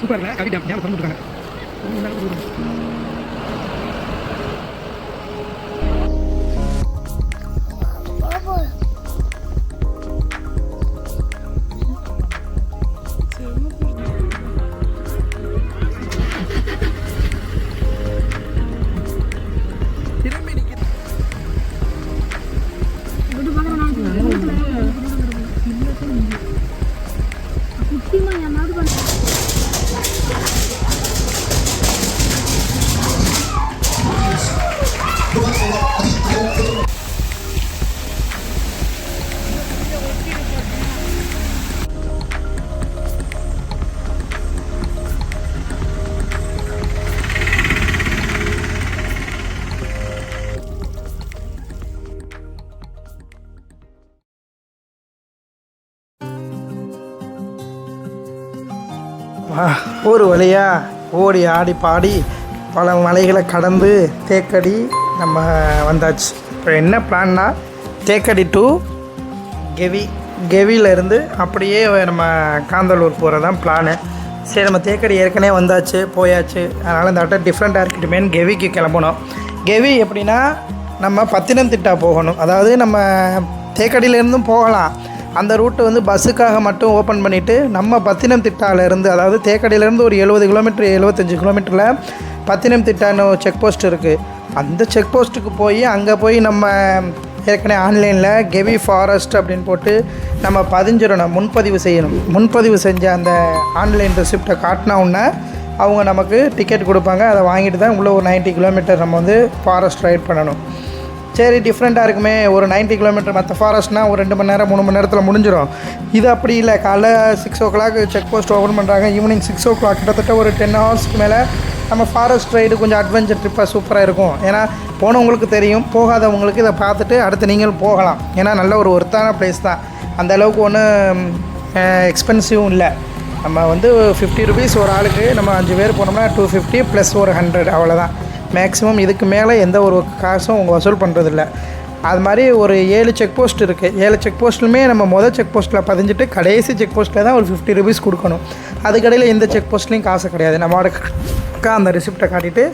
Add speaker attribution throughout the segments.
Speaker 1: Super. இல்லை கவி dam dam திறந்து விட்டுருக்காங்க.
Speaker 2: ஒரு வழியாக ஓடி ஆடி பாடி பல மலைகளை கடந்து தேக்கடி நம்ம வந்தாச்சு. இப்போ என்ன பிளான்னா தேக்கடி டு கெவி கெவியிலேருந்து அப்படியே நம்ம காந்தலூர் போகிறது தான் பிளானு. சரி நம்ம தேக்கடி ஏற்கனவே வந்தாச்சு போயாச்சு. அதனால் இந்த ஆட்டம் டிஃப்ரெண்ட்டாக இருக்கட்டுமேனு கெவிக்கு கிளம்பணும். கெவி எப்படின்னா நம்ம பத்தினம்திட்டா போகணும். அதாவது நம்ம தேக்கடியிலேருந்தும் போகலாம். அந்த ரூட்டு வந்து பஸ்ஸுக்காக மட்டும் ஓப்பன் பண்ணிவிட்டு நம்ம பத்தினம் திட்டாவிலேருந்து அதாவது தேக்கடியிலேருந்து ஒரு எழுபது கிலோமீட்டர் எழுபத்தஞ்சு கிலோமீட்டரில் பத்தினம் திட்டான்னு செக் போஸ்ட் இருக்குது அந்த செக் போஸ்ட்டுக்கு போய் அங்கே போய் நம்ம ஏற்கனவே ஆன்லைனில் கெவி ஃபாரஸ்ட் அப்படின்னு போட்டு நம்ம பதிஞ்சிடணும் முன்பதிவு செய்யணும். முன்பதிவு செஞ்ச அந்த ஆன்லைன் ரெசிப்டை காட்டினவுடனே அவங்க நமக்கு டிக்கெட் கொடுப்பாங்க. அதை வாங்கிட்டு தான் உள்ள ஒரு 90 கிலோமீட்டர் நம்ம வந்து ஃபாரஸ்ட் ரைட் பண்ணணும். சரி டிஃப்ரெண்ட்டாக இருக்குமே. ஒரு 90 கிலோமீட்டர் மற்ற ஃபாரஸ்ட்னால் ஒரு ரெண்டு மணி நேரம் மூணு மணி நேரத்தில் முடிஞ்சிடும் இது அப்படி இல்லை. காலைல six o'clock check post open பண்ணுறாங்க ஈவினிங் சிக்ஸ் ஓ கிளாக் கிட்டத்தட்ட ஒரு டென் ஹவர்ஸ்க்கு மேலே நம்ம ஃபாரஸ்ட் ரைடு கொஞ்சம் அட்வென்ச்சர் ட்ரிப்பாக சூப்பராக இருக்கும். ஏன்னா போனவங்களுக்கு தெரியும். போகாதவங்களுக்கு இதை பார்த்துட்டு அடுத்து நீங்களும் போகலாம். ஏன்னா நல்ல ஒரு ஒர்த்தான பிளேஸ் தான். அந்த அளவுக்கு ஒன்றும் எக்ஸ்பென்சிவும் இல்லை. நம்ம வந்து ஃபிஃப்டி ருபீஸ் ஒரு ஆளுக்கு நம்ம அஞ்சு பேர் போனோம்னா டூ ஃபிஃப்டி ப்ளஸ் ஒரு ஹண்ட்ரட் அவ்வளோதான் மேக்ஸிமம் இதுக்கு மேலே எந்த ஒரு காசும் அவங்க வசூல் பண்ணுறதில்ல அது மாதிரி ஒரு ஏழு செக் போஸ்ட் இருக்குது ஏழு செக் போஸ்ட்லுமே நம்ம மொதல் செக் போஸ்ட்டில் பதிஞ்சிட்டு கடைசி செக் போஸ்ட்டில் தான் ஒரு ஃபிஃப்டி ருபீஸ் கொடுக்கணும். அதுக்கடையில் எந்த செக் போஸ்ட்லேயும் காசு கிடையாது. நம்ம அக்கா அந்த ரிசிப்டை காட்டிட்டு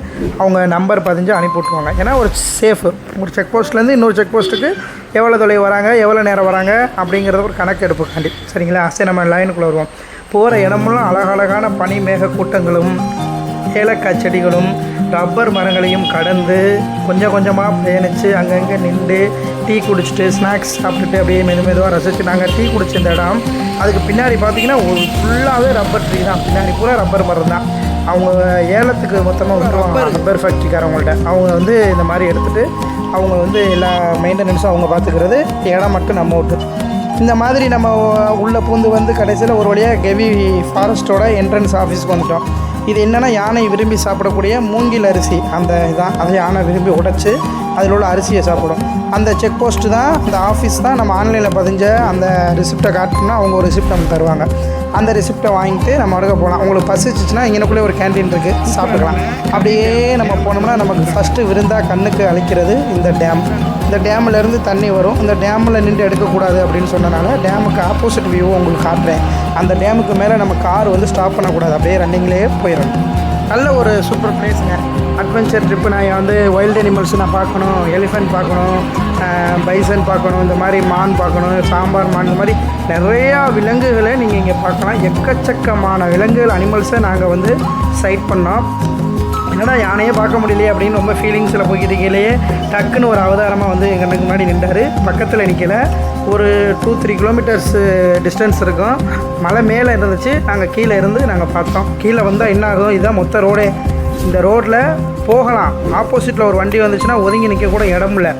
Speaker 2: அவங்க நம்பர் பதிஞ்சு அனுப்பி விட்ருவாங்க ஏன்னா ஒரு சேஃபு ஒரு செக் போஸ்ட்லேருந்து இன்னொரு செக் போஸ்ட்டுக்கு எவ்வளோ தொலைவு வராங்க எவ்வளோ நேரம் வராங்க அப்படிங்கிறத ஒரு கணக்கு எடுப்புக்காண்டி சரிங்களா? சரி நம்ம லைனுக்குள்ளே வருவோம். போகிற இடமெல்லாம் அழகழகான பனி மேக கூட்டங்களும் ஏலக்காய் செடிகளும் ரப்பர் மரங்களையும் கடந்து கொஞ்சம் கொஞ்சமாக பயணித்து அங்கங்கே நின்று டீ குடிச்சிட்டு ஸ்நாக்ஸ் சாப்பிட்டுட்டு அப்படியே மெது மெதுவாக ரசித்து நாங்கள் டீ குடிச்ச இந்த இடம். அதுக்கு பின்னாடி பார்த்தீங்கன்னா ஒரு ஃபுல்லாகவே ரப்பர் ட்ரீ தான். பின்னாடி பூரா ரப்பர் மரம் தான். அவங்க ஏலத்துக்கு மொத்தமாக விட்டுருவாங்க. ரப்பர் ஃபேக்ட்ரிக்காரவங்கள்ட்ட அவங்க வந்து இந்த மாதிரி எடுத்துகிட்டு அவங்க வந்து எல்லா மெயின்டெனன்ஸும் அவங்க பார்த்துக்கிறது இடம் மட்டும் நம்ம விட்டு. இந்த மாதிரி நம்ம உள்ளே பூந்து வந்து கடைசியில் ஒரு வழியாக கெவி ஃபாரஸ்ட்டோட என்ட்ரன்ஸ் ஆஃபீஸ்க்கு வந்துட்டோம். இது என்னென்னா யானை விரும்பி சாப்பிடக்கூடிய மூங்கில் அரிசி. அந்த இதான் அதை யானை விரும்பி உடைச்சி அதில் உள்ள அரிசியை சாப்பிடும். அந்த செக் போஸ்ட்டு தான் அந்த ஆஃபீஸ் தான் நம்ம ஆன்லைனில் பதிஞ்ச அந்த ரிசிப்டை காட்டினா அவங்க ஒரு ரிசிப்ட் நமக்கு தருவாங்க. அந்த ரிசிப்டை வாங்கிட்டு நம்ம அடுக்க போகலாம். உங்களுக்கு பசிச்சிச்சுன்னா இங்கனக்குள்ளே ஒரு கேண்டீன் இருக்குது சாப்பிட்டுக்கலாம். அப்படியே நம்ம போனோம்னா நமக்கு ஃபஸ்ட்டு விருந்தாக கண்ணுக்கு அழிக்கிறது இந்த டேம் இந்த டேம்லேருந்து தண்ணி வரும். இந்த டேமில் நின்று எடுக்கக்கூடாது அப்படின்னு சொன்னனால டேமுக்கு ஆப்போசிட் வியூவும் உங்களுக்கு காட்டுறேன். அந்த டேமுக்கு மேலே நம்ம கார் வந்து ஸ்டாப் பண்ணக்கூடாது. அப்படியே ரன்னிங்லேயே போயிடணும். நல்ல ஒரு சூப்பர் பிளேஸுங்க அட்வென்ச்சர் ட்ரிப்பு நான் வந்து வைல்டு அனிமல்ஸ் நான் பார்க்கணும். எலிஃபென்ட் பார்க்கணும். பைசன் பார்க்கணும். இந்த மாதிரி மான் பார்க்கணும். சாம்பார் மான் இந்த மாதிரி நிறையா விலங்குகளை நீங்கள் இங்கே பார்க்கலாம். எக்கச்சக்கமான விலங்குகள் அனிமல்ஸை நாங்கள் வந்து சைட் பண்ணோம். என்னடா யானையே பார்க்க முடியலையே அப்படின்னு ரொம்ப ஃபீலிங்ஸில் போய்கிட்டு இருக்கையிலேயே டக்குன்னு ஒரு அவதாரமாக வந்து எங்கள் கண்ணுக்கு முன்னாடி நின்றார். பக்கத்தில் நிற்கல ஒரு டூ த்ரீ கிலோமீட்டர்ஸ் டிஸ்டன்ஸ் இருக்கும். மலை மேலே இருந்துச்சு. நாங்கள் கீழே இருந்து நாங்கள் பார்த்தோம். கீழே வந்தால் என்ன ஆகும்? இதுதான் மொத்த ரோடே இந்த ரோட்டில் போகலாம். ஆப்போசிட்டில் ஒரு வண்டி வந்துச்சுன்னா ஒதுங்கி நிற்க கூட இடமில்ல.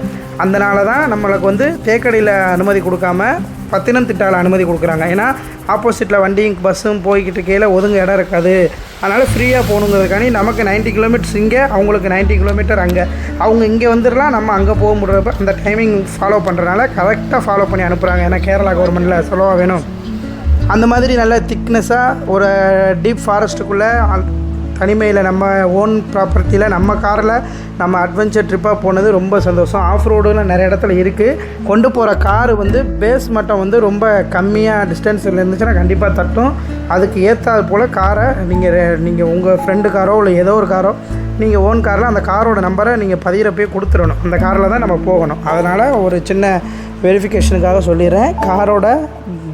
Speaker 2: அதனால தான் நம்மளுக்கு வந்து தேக்கடியில் அனுமதி கொடுக்காம பத்தினம்திட்டாவில் அனுமதி கொடுக்குறாங்க. ஏன்னா ஆப்போசிட்டில் வண்டியும் பஸ்ஸும் போய்கிட்டு கீழே ஒதுங்க இடம் இருக்காது. அதனால் ஃப்ரீயாக போகணுங்கிறதுக்காண்டி நமக்கு 90 கிலோமீட்டர்ஸ் இங்கே அவங்களுக்கு 90 கிலோமீட்டர் அங்கே. அவங்க இங்கே வந்துடலாம் நம்ம அங்கே போக முடியறப்ப அந்த டைமிங் ஃபாலோ பண்ணுறதுனால கரெக்டாக ஃபாலோ பண்ணி அனுப்புகிறாங்க ஏன்னா கேரளா கவர்மெண்ட்டில் சொல்லவா வேணும். அந்த மாதிரி நல்ல திக்னஸாக ஒரு டீப் ஃபாரஸ்ட்டுக்குள்ளே தனிமையில் நம்ம ஓன் ப்ராப்பர்ட்டியில் நம்ம காரில் நம்ம அட்வென்ச்சர் ட்ரிப்பாக போனது ரொம்ப சந்தோஷம். ஆஃப் ரோடுலாம் நிறைய இடத்துல இருக்குது கொண்டு போகிற காரு வந்து பேஸ் மட்டம் வந்து ரொம்ப கம்மியாக டிஸ்டன்ஸில் இருந்துச்சுன்னா கண்டிப்பாக தட்டும். அதுக்கு ஏற்றாது போல் காரை நீங்கள் நீங்கள் உங்கள் ஃப்ரெண்டு காரோ இல்லை ஏதோ ஒரு காரோ நீங்கள் ஓன் காரில் அந்த காரோட நம்பரை நீங்கள் பதிகிறப்பே கொடுத்துடணும். அந்த காரில் தான் நம்ம போகணும். அதனால் ஒரு சின்ன வெரிஃபிகேஷனுக்காக சொல்லிடுறேன். காரோட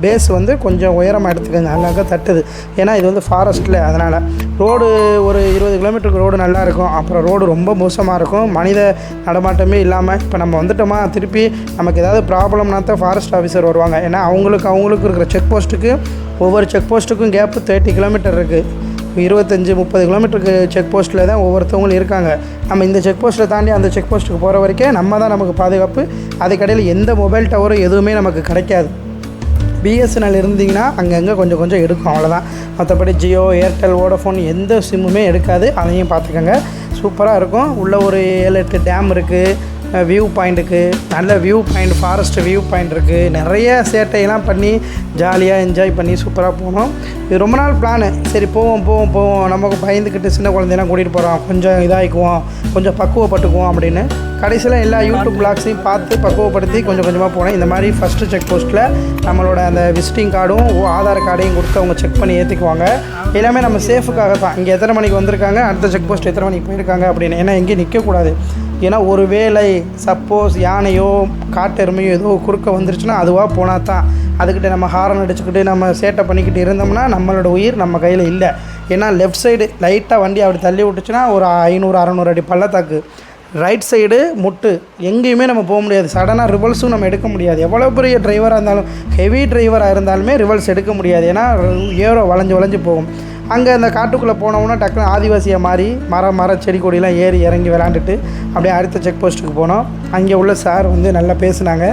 Speaker 2: பேஸ் வந்து கொஞ்சம் உயரமாக எடுத்துக்கோங்க. அங்கங்கே தட்டுது. ஏன்னா இது வந்து ஃபாரஸ்ட்டில் அதனால். ரோடு ஒரு இருபது கிலோமீட்டருக்கு ரோடு நல்லா இருக்கும். அப்புறம் ரோடு ரொம்ப மோசமாக இருக்கும். மனித நடமாட்டமே இல்லாமல் இப்போ நம்ம வந்துட்டோமா திருப்பி நமக்கு ஏதாவது ப்ராப்ளம்னா தான் ஃபாரஸ்ட் ஆஃபீஸர் வருவாங்க. ஏன்னா அவங்களுக்கு அவங்களுக்கு இருக்கிற செக் போஸ்ட்டுக்கு ஒவ்வொரு செக் போஸ்ட்டுக்கும் கேப்பு தேர்ட்டி கிலோமீட்டர் இருக்குது இருபத்தஞ்சி முப்பது கிலோமீட்டருக்கு செக் போஸ்ட்டில் தான் ஒவ்வொருத்தவங்களும் இருக்காங்க. நம்ம இந்த செக் போஸ்ட்டில் தாண்டி அந்த செக் போஸ்ட்டுக்கு போகிற வரைக்கும் நம்ம தான் நமக்கு பாதுகாப்பு. அதுக்கடையில் எந்த மொபைல் டவரும் எதுவுமே நமக்கு கிடைக்காது. பிஎஸ்என்எல் இருந்தீங்கன்னா அங்கங்கே கொஞ்சம் கொஞ்சம் எடுக்கும் அவ்வளோதான் மற்றபடி ஜியோ ஏர்டெல் வோடஃபோன் எந்த சிம்முமே எடுக்காது. அதையும் பார்த்துக்கோங்க. சூப்பராக இருக்கும். உள்ளே ஒரு ஏழு எட்டு டேம் இருக்குது வியூ பாயிண்ட்டுக்கு நல்ல view point forest view point இருக்குது நிறைய சேட்டையெல்லாம் பண்ணி ஜாலியாக என்ஜாய் பண்ணி சூப்பராக போனோம். இது ரொம்ப நாள் பிளானு சரி போவோம் போவோம் போவோம். நமக்கு பயந்துக்கிட்டு சின்ன குழந்தையெல்லாம் கூட்டிகிட்டு போகிறோம் கொஞ்சம் இதாகிக்குவோம். கொஞ்சம் பக்குவப்பட்டுக்குவோம் அப்படின்னு. கடைசியில் எல்லா யூடியூப் பிளாக்ஸையும் பார்த்து பக்குவப்படுத்தி கொஞ்சம் கொஞ்சமாக போனேன் இந்த மாதிரி ஃபஸ்ட்டு செக் போஸ்ட்டில் நம்மளோட அந்த விசிட்டிங் கார்டும் ஆதார் கார்டையும் கொடுத்து அவங்க செக் பண்ணி ஏற்றிக்குவாங்க எல்லாமே நம்ம சேஃபுக்காக தான் இங்கே எத்தனை மணிக்கு வந்திருக்காங்க? அடுத்த செக் போஸ்ட் எத்தனை மணிக்கு போயிருக்காங்க அப்படின்னு. ஏன்னா எங்கேயும் நிற்கக்கூடாது ஏன்னா ஒரு வேளை சப்போஸ் யானையோ காட்டெருமையோ ஏதோ குறுக்க வந்துருச்சுன்னா அதுவாக போனால் தான் அதுக்கிட்ட நம்ம ஹாரன் அடிச்சுக்கிட்டு நம்ம சேட்டை பண்ணிக்கிட்டு இருந்தோம்னா நம்மளோட உயிர் நம்ம கையில் இல்லை. ஏன்னா லெஃப்ட் சைடு லைட்டாக வண்டி அப்படி தள்ளி விட்டுச்சுன்னா ஒரு ஐநூறு அறநூறு அடி பள்ளத்தாக்கு. ரைட் சைடு முட்டு. எங்கேயுமே நம்ம போக முடியாது. சடனாக ரிவல்ஸும் நம்ம எடுக்க முடியாது. எவ்வளோ பெரிய டிரைவராக இருந்தாலும் ஹெவி டிரைவராக இருந்தாலுமே ரிவல்ஸ் எடுக்க முடியாது. ஏன்னா ஏரோ வளைஞ்சு வளைஞ்சு போகும். அங்கே அந்த காட்டுக்குள்ளே போனோம்னா டக்குனு ஆதிவாசியாக மாறி மரம் மர செடி கொடியெலாம் ஏறி இறங்கி விளாண்டுட்டு அப்படியே அடுத்த செக் போஸ்ட்டுக்கு போனோம். அங்கே உள்ள சார் வந்து நல்லா பேசினாங்க.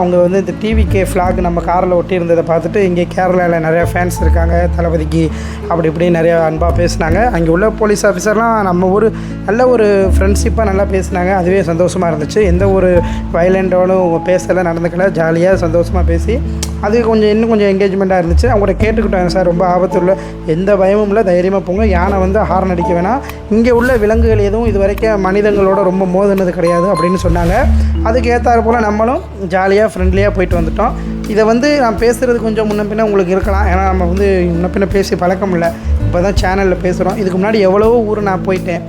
Speaker 2: அவங்க வந்து இந்த டிவிகே ஃப்ளாக் நம்ம காரில் ஒட்டி இருந்ததை பார்த்துட்டு இங்கே கேரளாவில் நிறையா ஃபேன்ஸ் இருக்காங்க தளபதிக்கு அப்படி இப்படி நிறையா அன்பாக பேசினாங்க. அங்கே உள்ள போலீஸ் ஆஃபீஸர்லாம் நம்ம ஒரு நல்ல ஒரு ஃப்ரெண்ட்ஷிப்பாக நல்லா பேசினாங்க. அதுவே சந்தோஷமாக இருந்துச்சு. எந்த ஒரு வயலண்டோடும் பேசலை நடந்துக்கல. ஜாலியாக சந்தோஷமாக பேசி அது கொஞ்சம் இன்னும் கொஞ்சம் என்கேஜ்மெண்ட்டாக இருந்துச்சு. அவங்கள்ட்ட கேட்டுக்கிட்டாங்க சார் ரொம்ப ஆபத்து உள்ள எந்த பயமும் இல்லை தைரியமாக போங்க. யானை வந்து ஹார்ன் அடிக்க வேணாம். இங்கே உள்ள விலங்குகள் எதுவும் இது வரைக்கும் மனிதங்களோட ரொம்ப மோதினது கிடையாது அப்படின்னு சொன்னாங்க. அதுக்கு ஏற்றாறு போல் நம்மளும் ஜாலியாக ஃப்ரெண்ட்லியாக போயிட்டு வந்துட்டோம். இதை வந்து நான் பேசுகிறது கொஞ்சம் முன்ன பின்ன உங்களுக்கு இருக்கலாம். ஏன்னா நம்ம வந்து முன்ன பின்ன பேசி பழக்கம் இல்லை. இப்போ தான் சேனலில் பேசுகிறோம் இதுக்கு முன்னாடி எவ்வளவோ ஊர் நான் போயிட்டேன்.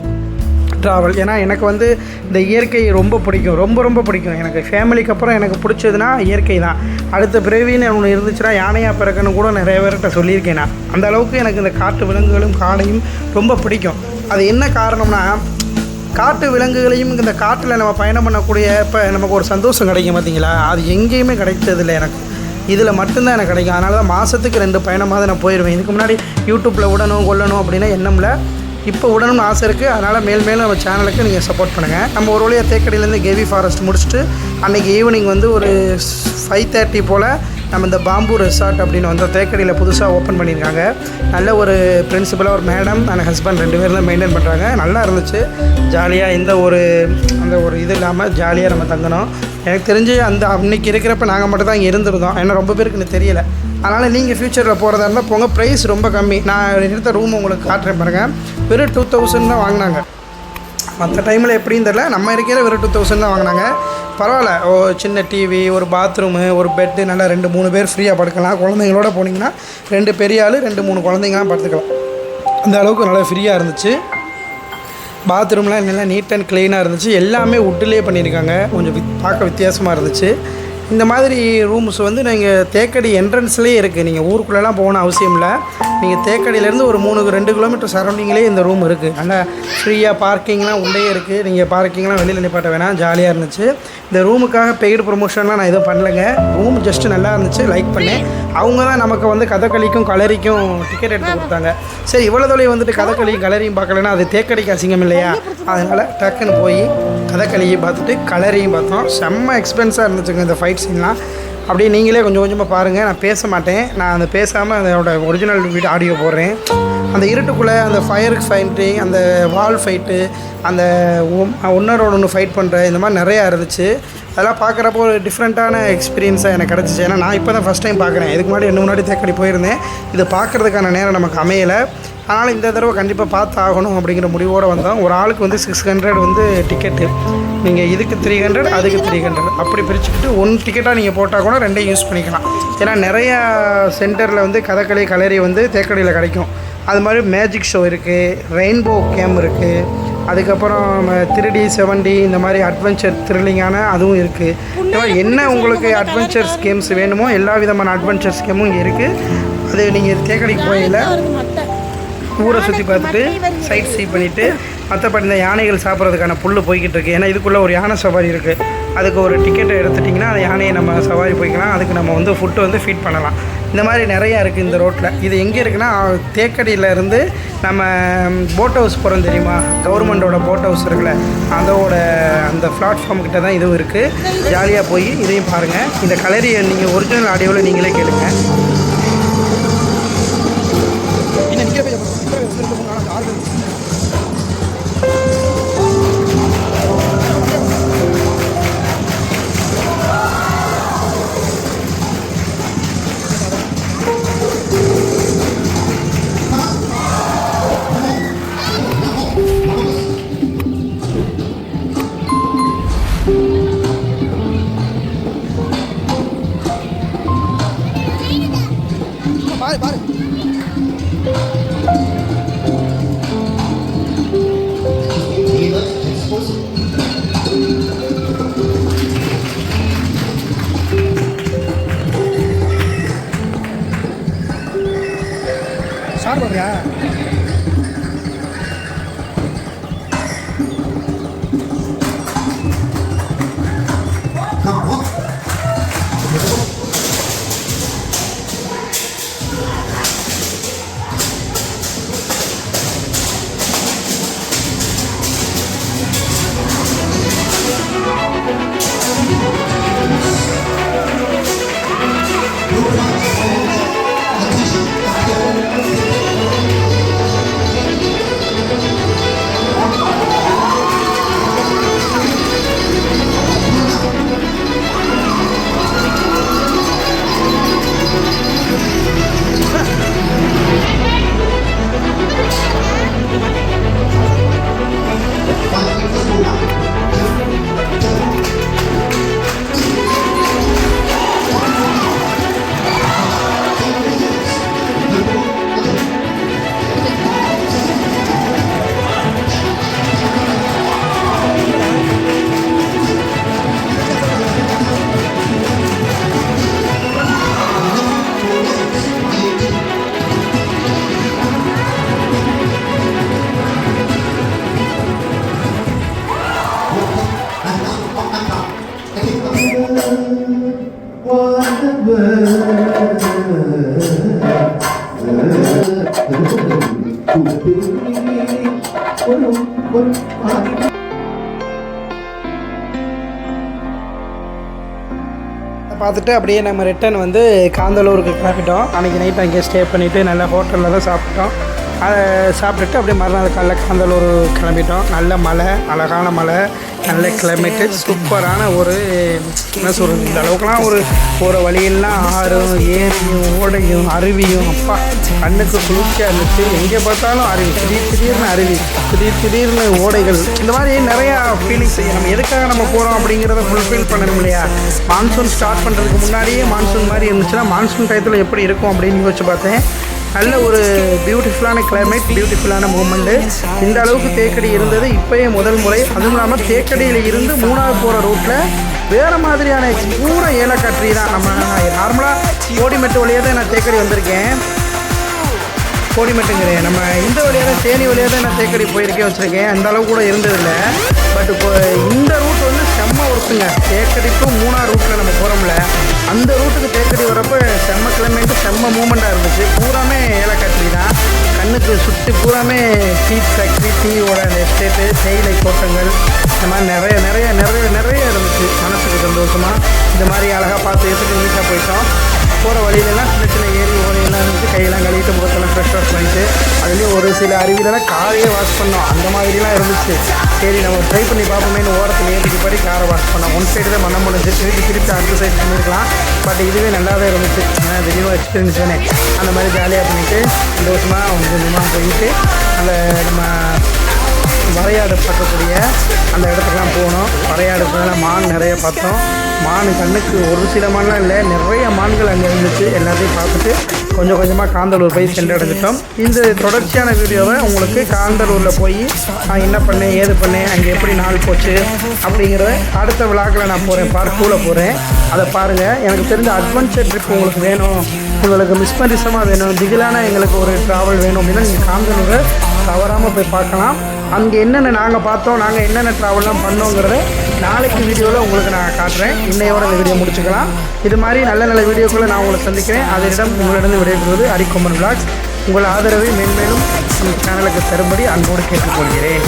Speaker 2: ட்ராவல் ஏன்னா எனக்கு வந்து இந்த இயற்கை ரொம்ப பிடிக்கும். ரொம்ப ரொம்ப பிடிக்கும். எனக்கு ஃபேமிலிக்கு அப்புறம் எனக்கு பிடிச்சதுன்னா இயற்கை தான். அடுத்த பிறவின்னு ஒன்று இருந்துச்சுன்னா யானையாக பிறக்கன்னு கூட நிறைய பேர்கிட்ட சொல்லியிருக்கேன் நான். அந்த அளவுக்கு எனக்கு இந்த காட்டு விலங்குகளும் காடையும் ரொம்ப பிடிக்கும். அது என்ன காரணம்னா காட்டு விலங்குகளையும் இந்த காட்டில் நம்ம பயணம் பண்ணக்கூடிய இப்போ நமக்கு ஒரு சந்தோஷம் கிடைக்கும் பார்த்தீங்களா அது எங்கேயுமே கிடைத்ததில்லை எனக்கு. இதில் மட்டும்தான் எனக்கு கிடைக்கும். அதனால தான் மாதத்துக்கு ரெண்டு பயணமாக நான் போயிடுவேன் இதுக்கு முன்னாடி யூடியூப்பில் விடணும் கொல்லணும் அப்படின்னா எண்ணமில்ல இப்போ உடணும்னு ஆசை இருக்குது அதனால் மேல் மேலும் நம்ம சேனலுக்கு நீங்கள் சப்போர்ட் பண்ணுங்கள் நம்ம ஒரு வழியாக தேக்கடியிலேருந்து கேவி ஃபாரஸ்ட் முடிச்சுட்டு அன்றைக்கி ஈவினிங் வந்து ஒரு ஃபைவ் தேர்ட்டி போல் நம்ம இந்த பாம்பு ரெசார்ட் அப்படின்னு வந்து தேக்கடியில் புதுசாக ஓப்பன் பண்ணியிருக்காங்க. நல்ல ஒரு பிரின்சிபலாக ஒரு மேடம் அண்ட் ஹஸ்பண்ட் ரெண்டு பேரும் தான் மெயின்டைன் பண்ணுறாங்க நல்லா இருந்துச்சு. ஜாலியாக எந்த ஒரு அந்த ஒரு இது இல்லாமல் ஜாலியாக நம்ம தங்கணும் எனக்கு தெரிஞ்சு அந்த அன்னைக்கு இருக்கிறப்ப நாங்கள் மட்டும் தான் இங்கே இருந்திருந்தோம். ஏன்னா ரொம்ப பேருக்கு எனக்கு தெரியலை. அதனால் நீங்கள் ஃப்யூச்சரில் போகிறதா இருந்தால் போங்க. ப்ரைஸ் ரொம்ப கம்மி. நான் எடுத்த ரூம் உங்களுக்கு காட்டுறேன் பாருங்கள் வெறும் டூ தௌசண்ட் தான் வாங்கினாங்க. மற்ற டைமில் எப்படின்னு தெரில நம்ம இருக்கிற வெறும் டூ தௌசண்ட் தான் வாங்கினாங்க. பரவாயில்ல. ஓ சின்ன டிவி ஒரு பாத்ரூமு ஒரு பெட்டு நல்லா ரெண்டு மூணு பேர் ஃப்ரீயாக படுக்கலாம். குழந்தைங்களோட போனீங்கன்னா ரெண்டு பெரிய ஆள் ரெண்டு மூணு குழந்தைங்கலாம் படுத்துக்கலாம். அந்த அளவுக்கு நல்லா ஃப்ரீயாக இருந்துச்சு. பாத்ரூம்லாம் நல்லா நீட் அண்ட் க்ளீனாக இருந்துச்சு. எல்லாமே உட்டுலேயே பண்ணியிருக்காங்க. கொஞ்சம் வித் பார்க்க வித்தியாசமாக இருந்துச்சு. இந்த மாதிரி ரூம்ஸ் வந்து நீங்கள் தேக்கடி என்ட்ரன்ஸ்லேயே இருக்குது நீங்கள் ஊருக்குள்ளெல்லாம் போகணும் அவசியம் இல்லை. நீங்கள் தேக்கடியிலேருந்து ஒரு மூணு ரெண்டு கிலோமீட்டர் சரௌண்டிங்லேயே இந்த ரூம் இருக்குது நல்லா ஃப்ரீயாக பார்க்கிங்லாம் உள்ளே இருக்குது நீங்கள் பார்க்கிங்லாம் வெளியில் நிப்பாட்ட வேணாம். ஜாலியாக இருந்துச்சு. இந்த ரூமுக்காக பெய்டு ப்ரொமோஷன்லாம் நான் எதுவும் பண்ணலைங்க. ரூம் ஜஸ்ட்டு நல்லா இருந்துச்சு. லைக் பண்ணேன். அவங்க தான் நமக்கு வந்து கதகளிக்கும் கலரிக்கும் டிக்கெட் எடுத்து கொடுத்தாங்க. சரி இவ்வளோ தொலைவு வந்துட்டு கதகளியும் கலரியும் பார்க்கலன்னா அது தேக்கடிக்கு அசிங்கம் இல்லையா? அதனால் டக்குன்னு போய் கதகளியை பார்த்துட்டு கலரையும் பார்த்தோம். செம்ம எக்ஸ்பென்ஸாக இருந்துச்சுங்க இந்த ஃபைட் சீன்லாம் அப்படியே நீங்களே கொஞ்சம் கொஞ்சமாக பாருங்கள் நான் பேச மாட்டேன். நான் அந்த பேசாமல் அதோட ஒரிஜினல் வீடியோ ஆடியோ போடுறேன். அந்த இருட்டுக்குள்ளே அந்த ஃபயர் ஃபைட்டிங் அந்த வால் ஃபைட்டு அந்த ஒன்னரோட ஒன்று ஃபைட் பண்ணுற இந்த மாதிரி நிறையா இருந்துச்சு. அதெல்லாம் பார்க்குறப்போ ஒரு டிஃப்ரெண்ட்டான எக்ஸ்பீரியன்ஸாக எனக்கு கிடச்சிச்சு. ஏன்னா நான் இப்போ தான் ஃபஸ்ட் டைம் பார்க்குறேன். இதுக்கு முன்னாடி ரெண்டு முன்னாடி தேக்கடி போயிருந்தேன். இது பார்க்குறதுக்கான நேரம் நமக்கு அமையலை. அதனால் இந்த தடவை கண்டிப்பாக பார்த்து ஆகணும் அப்படிங்கிற முடிவோடு வந்தோம். ஒரு ஆளுக்கு வந்து சிக்ஸ் ஹண்ட்ரட் வந்து டிக்கெட்டு நீங்கள் இதுக்கு த்ரீ ஹண்ட்ரட் அதுக்கு த்ரீ ஹண்ட்ரட் அப்படி பிரிச்சுக்கிட்டு ஒன் டிக்கெட்டாக நீங்கள் போட்டால் கூட ரெண்டையும் யூஸ் பண்ணிக்கலாம். ஏன்னா நிறையா சென்டரில் வந்து கதகளி கலரி வந்து தேக்கடியில் கிடைக்கும். அது மாதிரி மேஜிக் ஷோ இருக்குது ரெயின்போ கேம் இருக்குது அதுக்கப்புறம் த்ரீ செவன் டி இந்த மாதிரி அட்வென்ச்சர் த்ரில்லிங்கான அதுவும் இருக்குது என்ன உங்களுக்கு அட்வென்ச்சர்ஸ் கேம்ஸ் வேணுமோ எல்லா விதமான அட்வென்ச்சர்ஸ் கேமும் இங்கே இருக்குது அது நீங்கள் தேக்கடிக்கு போகையில் ஊரை சுற்றி பார்த்துட்டு சைட் சீ பண்ணிவிட்டு மற்றபடி இந்த யானைகள் சாப்பிட்றதுக்கான புல் போய்கிட்டு இருக்கு. ஏன்னா இதுக்குள்ளே ஒரு யானை சவாரி இருக்குது அதுக்கு ஒரு டிக்கெட்டை எடுத்துட்டிங்கன்னா அந்த யானையை நம்ம சவாரி போய்க்கலாம். அதுக்கு நம்ம வந்து ஃபுட்டு வந்து ஃபீட் பண்ணலாம். இந்த மாதிரி நிறையா இருக்குது இந்த ரோட்டில் இது எங்கே இருக்குன்னா தேக்கடியில் இருந்து நம்ம போட் ஹவுஸ் போகிறோம் தெரியுமா? கவர்மெண்ட்டோட போட் ஹவுஸ் இருக்குல்ல. அதோட அந்த பிளாட்ஃபார்ம் கிட்ட தான் இதுவும் இருக்குது ஜாலியாக போய் இதையும் பாருங்கள் இந்த கலரியை நீங்கள் ஒரிஜினல் ஆடியோவில் நீங்களே கேளுங்க. பார்த்துட்டு அப்படியே நம்ம ரிட்டர்ன் வந்து காந்தலூருக்கு கிளம்பிட்டோம். அன்றைக்கி நைட் அங்கேயே ஸ்டே பண்ணிவிட்டு நல்லா ஹோட்டலில் தான் சாப்பிட்டோம். அதை சாப்பிட்டுட்டு அப்படியே மறுநாள் காலைல காந்தலூர் கிளம்பிட்டோம். நல்ல மலை அழகான மலை. நல்ல கிளைமேட்டு சூப்பரான ஒரு என்ன சொல்கிறது இந்த அளவுக்குலாம் ஒரு போகிற வழியெல்லாம் ஆறும் ஏரியும் ஓடையும் அருவியும் அப்பா கண்ணுக்கு குளிர்ச்சியாக இருந்துச்சு. எங்கே பார்த்தாலும் அருவி திடீர் திடீர்னு அருவி திடீர் திடீர்னு ஓடைகள். இந்த மாதிரி நிறையா ஃபீலிங்ஸ் நம்ம எதுக்காக நம்ம போகிறோம் அப்படிங்கிறத ஃபுல்ஃபில் பண்ணணும் இல்லையா? மான்சூன் ஸ்டார்ட் பண்ணுறதுக்கு முன்னாடியே மான்சூன் மாதிரி இருந்துச்சுன்னா மான்சூன் டயத்தில் எப்படி இருக்கும் அப்படின்னு யோசிச்சு பார்த்தேன். நல்ல ஒரு பியூட்டிஃபுல்லான கிளைமேட் பியூட்டிஃபுல்லான மூமெண்ட்டு இந்த அளவுக்கு தேக்கடி இருந்தது இப்போயே முதல் முறை. அதுவும் இல்லாமல் தேக்கடியில் இருந்து மூணாவது போகிற ரூட்டில் வேறு மாதிரியான பூரா ஏலக்காய் ட்ரீ தான் நம்ம நார்மலாக கோடிமெட்டு வழியாக தான் நான் தேக்கடி வந்திருக்கேன். கோடிமெட்டுங்கிறேன் நம்ம இந்த வழியாக தான் தேனி வழியாக தான் நான் தேக்கடி போயிருக்கேன் வச்சுருக்கேன். அந்த அளவு கூட இருந்ததில்லை. பட் இப்போ இந்த ரூட் வந்து செம்ம ஒர்க்குங்க தேக்கடி டு ரூட்டில் நம்ம போகிறோம்ல அந்த ரூட்டுக்கு தேக்கடி வரப்போ செம்ம கிளைமேட்டு செம்ம மூமெண்ட்டாக இருந்துச்சு. பூராமே கண்ணுக்கு சுற்றி பூராமே டீ ஃபேக்ட்ரி டீயோட அந்த எஸ்டேட்டு தேயிலை தோட்டங்கள். இந்த மாதிரி நிறைய நிறைய நிறைய நிறைய இருந்துச்சு. மனசுக்கு சந்தோஷமாக இந்த மாதிரி அழகாக பார்த்து எடுத்துகிட்டு நீட்டாக போயிட்டோம். போகிற வழியிலலாம் சின்ன சின்ன ஏரி ஓரையெல்லாம் இருந்துச்சு. கையெல்லாம் கழுவிட்டு முகத்தெல்லாம் ஃப்ரெஷ் வாஷ் பண்ணிட்டு அதுலேயும் ஒரு சில அருவியிலலாம் காரையே வாஷ் பண்ணோம். அந்த மாதிரிலாம் இருந்துச்சு. சரி நம்ம ட்ரை பண்ணி பார்ப்போமேனு ஓரத்தில் ஏற்றிக்கு படி காரை வாஷ் பண்ணோம். ஒன் சைடு தான் பண்ண முடிஞ்சு திருப்பி திருப்பி அடுத்த சைடு பண்ணியிருக்கலாம் பட் இதுவே நல்லா தான் இருந்துச்சு. ஏன்னா திடீர்னு எக்ஸ்பீரியன்ஸ் தானே. அந்த மாதிரி ஜாலியாக பண்ணிவிட்டு சந்தோஷமாக கொஞ்சம் கொஞ்சமாக போயிட்டு அந்த நம்ம வரையாடு பார்க்கக்கூடிய அந்த இடத்துக்குலாம் போனோம். வரையாடு போனால் மான் நிறைய பார்த்தோம். மான் கண்ணுக்கு ஒரு சில மான்லாம் இல்லை நிறைய மான்கள் அங்கே இருந்துச்சு. எல்லாத்தையும் பார்த்துட்டு கொஞ்சம் கொஞ்சமாக காந்தலூர் போய் சென்றடைஞ்சிட்டோம். இந்த தொடர்ச்சியான வீடியோவை உங்களுக்கு காந்தலூரில் போய் நான் என்ன பண்ணேன் ஏது பண்ணேன் அங்கே எப்படி நாள் போச்சு அப்படிங்கிறத அடுத்த விழாக்கில் நான் போகிறேன் பார்ட் டூவில் போகிறேன் அதை பாருங்கள் எனக்கு தெரிஞ்ச அட்வென்ச்சர் ட்ரிப் உங்களுக்கு வேணும். உங்களுக்கு மிஸ்மரிசமாக வேணும். திகிலான எங்களுக்கு ஒரு ட்ராவல் வேணும் அப்படின்னா நீங்கள் காந்தலூரை தவறாமல் போய் பார்க்கலாம். அங்கே என்னென்ன நாங்கள் பார்த்தோம் நாங்கள் என்னென்ன ட்ராவல்லாம் பண்ணோங்கிறத நாளைக்கு வீடியோவில் உங்களுக்கு நான் காட்டுறேன். இன்னையோட இந்த வீடியோ முடிச்சுக்கலாம். இது மாதிரி நல்ல நல்ல வீடியோக்களை நான் உங்களை சந்திக்கிறேன். அதனிடம் உங்களிடம் விடைபெறுவது அரிக்கொம்பன் விளாக்ஸ் உங்கள் ஆதரவை மேன்மேலும் நம்ம சேனலுக்கு தரும்படி அன்போடு கேட்டுக்கொள்கிறேன்.